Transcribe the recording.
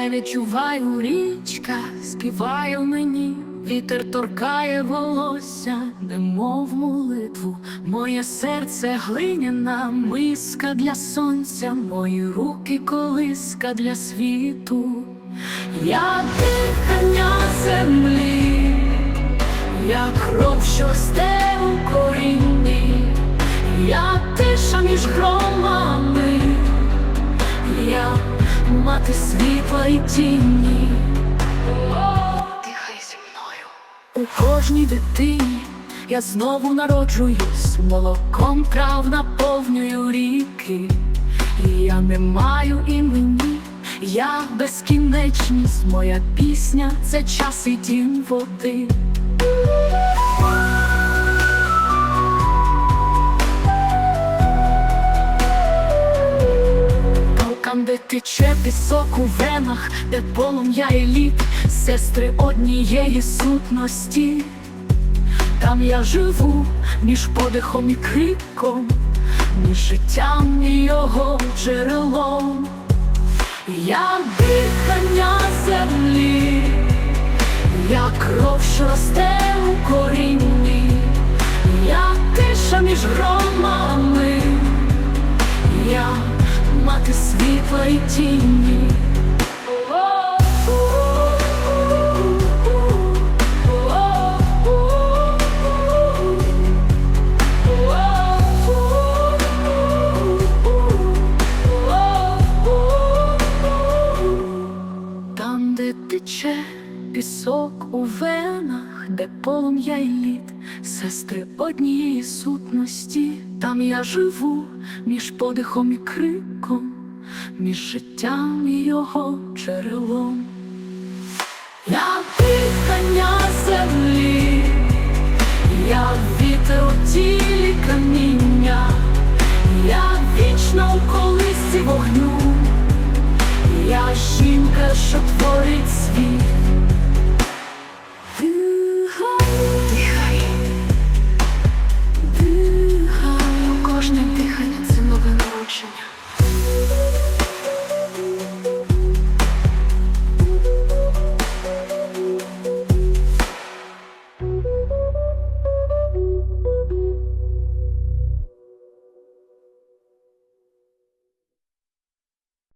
краю річка співає мені, вітер торкає волосся, немов молитву, моє серце глиняна миска для сонця, мої руки колиска для світу, я дихання землі, я кров, що росте у корінні, я тиша між громами. Я мати світла і тіні. Дихай зі мною. У кожній дитині я знову народжуюсь, молоком трав наповнюю ріки. І я не маю імені, я безкінечність, моя пісня це час і дім води. Тече пісок у венах, де полум'я і лід, сестри однієї сутності. Там я живу між подихом і криком, між життям і його джерелом. Я дихання землі, я кров, що росте у корінні, я тиша між громами. Я мати світла і тіні. Там, де тече пісок у венах, де полум'я і лід, сестри однієї сутності, там я живу між подихом і криком, між життям і його джерелом. Я дихання землі, я вітер у тілі каміння, я вічно у колисі вогню, я жінка, що творить світ.